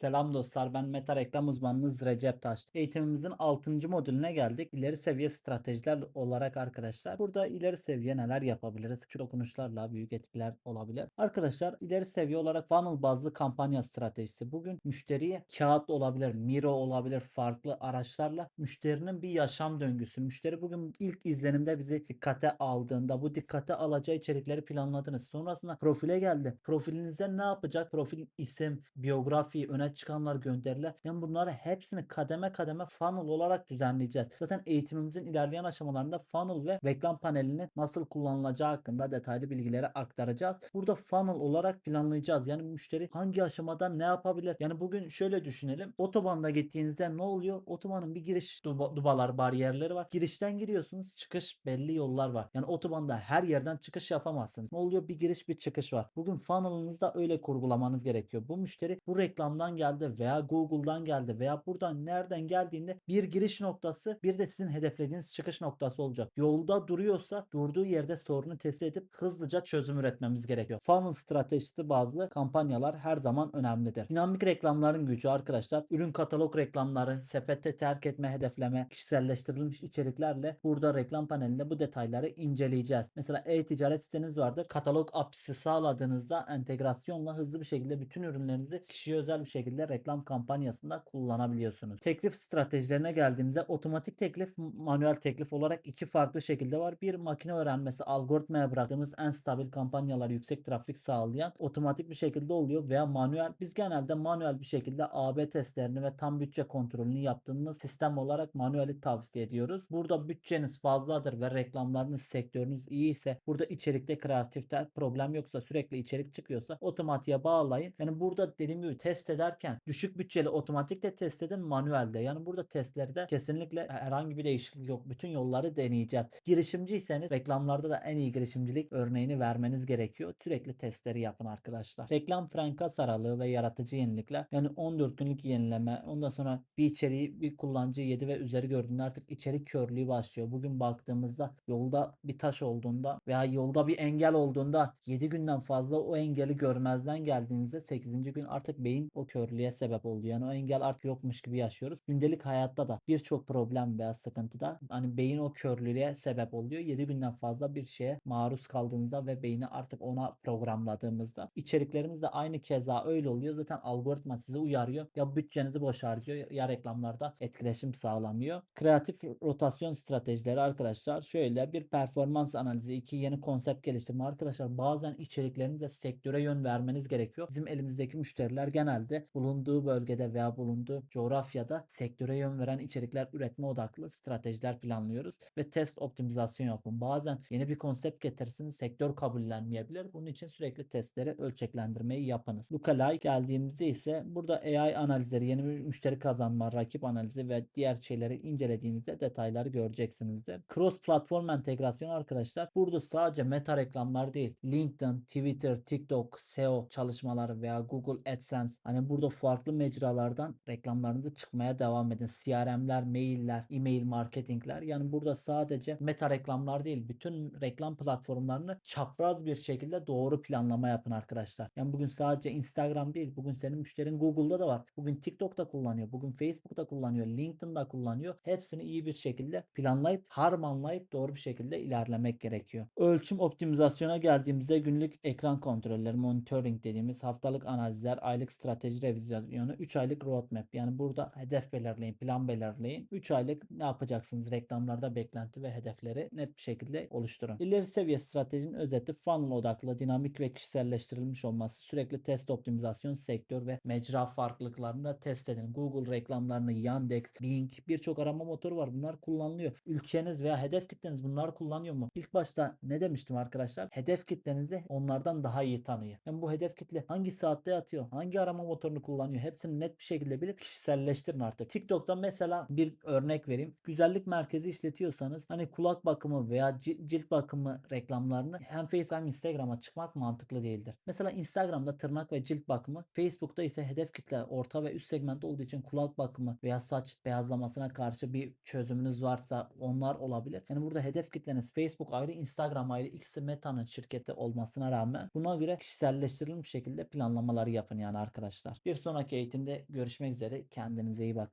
Selam dostlar ben Meta Reklam Uzmanınız Recep Taş. Eğitimimizin 6. modülüne geldik. İleri seviye stratejiler olarak arkadaşlar. Burada ileri seviye neler yapabiliriz? Küçük dokunuşlarla büyük etkiler olabilir. Arkadaşlar ileri seviye olarak funnel bazlı kampanya stratejisi. Bugün müşteriye kağıt olabilir, Miro olabilir, farklı araçlarla müşterinin bir yaşam döngüsü. Müşteri bugün ilk izlenimde bizi dikkate aldığında bu dikkate alacağı içerikleri planladınız. Sonrasında profile geldi. Profilinizde ne yapacak? Profil isim, biyografi, öne çıkanlar gönderiler. Yani bunları hepsini kademe kademe funnel olarak düzenleyeceğiz. Zaten eğitimimizin ilerleyen aşamalarında funnel ve reklam panelinin nasıl kullanılacağı hakkında detaylı bilgileri aktaracağız. Burada funnel olarak planlayacağız. Yani müşteri hangi aşamada ne yapabilir? Yani bugün şöyle düşünelim. Otobanda gittiğinizde ne oluyor? Otobanın bir giriş duba- dubalar, bariyerleri var. Girişten giriyorsunuz. Çıkış belli yollar var. Yani otobanda her yerden çıkış yapamazsınız. Ne oluyor? Bir giriş bir çıkış var. Bugün funnel'ınızda öyle kurgulamanız gerekiyor. Bu müşteri bu reklamdan geldi veya Google'dan geldi veya buradan nereden geldiğinde bir giriş noktası bir de sizin hedeflediğiniz çıkış noktası olacak. Yolda duruyorsa durduğu yerde sorunu tespit edip hızlıca çözüm üretmemiz gerekiyor. Funnel stratejisi bazlı kampanyalar her zaman önemlidir. Dinamik reklamların gücü arkadaşlar ürün katalog reklamları, sepette terk etme hedefleme, kişiselleştirilmiş içeriklerle burada reklam panelinde bu detayları inceleyeceğiz. Mesela e-ticaret siteniz vardır. Katalog apisi sağladığınızda entegrasyonla hızlı bir şekilde bütün ürünlerinizi kişiye özel bir şekilde reklam kampanyasında kullanabiliyorsunuz. Teklif stratejilerine geldiğimizde otomatik teklif, manuel teklif olarak iki farklı şekilde var. Bir makine öğrenmesi algoritmaya bıraktığımız en stabil kampanyalar yüksek trafik sağlayan otomatik bir şekilde oluyor veya manuel. Biz genelde manuel bir şekilde AB testlerini ve tam bütçe kontrolünü yaptığımız sistem olarak manueli tavsiye ediyoruz. Burada bütçeniz fazladır ve reklamlarınız sektörünüz iyi ise burada içerikte kreatifte problem yoksa sürekli içerik çıkıyorsa otomatiğe bağlayın. Yani burada dediğim gibi test ederken düşük bütçeli otomatik de test edin manuelde. Yani burada testlerde kesinlikle herhangi bir değişiklik yok. Bütün yolları deneyeceğiz. Girişimciyseniz reklamlarda da en iyi girişimcilik örneğini vermeniz gerekiyor. Sürekli testleri yapın arkadaşlar. Reklam frenkas aralığı ve yaratıcı yenilikler. Yani 14 günlük yenileme. Ondan sonra bir içeriği bir kullanıcı 7 ve üzeri gördüğünde artık içerik körlüğü başlıyor. Bugün baktığımızda yolda bir taş olduğunda veya yolda bir engel olduğunda 7 günden fazla o engeli görmezden geldiğinizde 8. gün artık beyin o körlüğe sebep oluyor. Yani o engel artık yokmuş gibi yaşıyoruz. Gündelik hayatta da birçok problem veya sıkıntıda hani beyin o körlüğe sebep oluyor. 7 günden fazla bir şeye maruz kaldığınızda ve beyni artık ona programladığımızda içeriklerimiz de aynı keza öyle oluyor. Zaten algoritma sizi uyarıyor. Ya bütçenizi boş harcıyor ya reklamlarda etkileşim sağlamıyor. Kreatif rotasyon stratejileri arkadaşlar şöyle bir performans analizi, iki yeni konsept geliştirme arkadaşlar bazen içeriklerinize sektöre yön vermeniz gerekiyor. Bizim elimizdeki müşteriler genelde bulunduğu bölgede veya bulunduğu coğrafyada sektöre yön veren içerikler üretme odaklı stratejiler planlıyoruz ve test optimizasyon yapın. Bazen yeni bir konsept getirirsiniz sektör kabullenmeyebilir. Bunun için sürekli testleri ölçeklendirmeyi yapınız. Lookalike geldiğimizde ise burada AI analizleri, yeni bir müşteri kazanma, rakip analizi ve diğer şeyleri incelediğinizde detayları göreceksinizdir. Cross platform entegrasyon arkadaşlar burada sadece meta reklamlar değil. LinkedIn, Twitter, TikTok, SEO çalışmaları veya Google AdSense hani burada farklı mecralardan reklamlarınızı çıkmaya devam edin. CRM'ler, mailler, e-mail marketingler yani burada sadece meta reklamlar değil bütün reklam platformlarını çapraz bir şekilde doğru planlama yapın arkadaşlar. Yani bugün sadece Instagram değil bugün senin müşterin Google'da da var. Bugün TikTok'ta kullanıyor. Bugün Facebook'ta kullanıyor. LinkedIn'da kullanıyor. Hepsini iyi bir şekilde planlayıp harmanlayıp doğru bir şekilde ilerlemek gerekiyor. Ölçüm optimizasyona geldiğimizde günlük ekran kontrolleri, monitoring dediğimiz haftalık analizler, aylık strateji revizyonu, 3 aylık roadmap. Yani burada hedef belirleyin, plan belirleyin. 3 aylık ne yapacaksınız? Reklamlarda beklenti ve hedefleri net bir şekilde oluşturun. İleri seviye stratejinin özeti funnel odaklı, dinamik ve kişiselleştirilmiş olması, sürekli test optimizasyon, sektör ve mecra farklılıklarını da test edin. Google reklamlarını, Yandex, Bing birçok arama motoru var. Bunlar kullanılıyor. Ülkeniz veya hedef kitleniz bunları kullanıyor mu? İlk başta ne demiştim arkadaşlar? Hedef kitlenizi onlardan daha iyi tanıyın. Yani bu hedef kitle hangi saatte yatıyor? Hangi arama motorunu kullanıyor? Hepsini net bir şekilde bilip kişiselleştirin artık. TikTok'ta mesela bir örnek vereyim. Güzellik merkezi işletiyorsanız hani kulak bakımı veya ci- cilt bakımı reklamlarını hem Facebook hem Instagram'a çıkmak mantıklı değildir. Mesela Instagram'da tırnak ve cilt bakımı, Facebook'ta ise hedef kitle orta ve üst segment olduğu için kulak bakımı veya saç beyazlamasına karşı bir çözümünüz varsa onlar olabilir. Yani burada hedef kitleniz Facebook ayrı, Instagram ayrı ikisi Meta'nın şirketi olmasına rağmen buna göre kişiselleştirilmiş şekilde planlamaları yapın yani arkadaşlar. Bir sonraki eğitimde görüşmek üzere. Kendinize iyi bakın.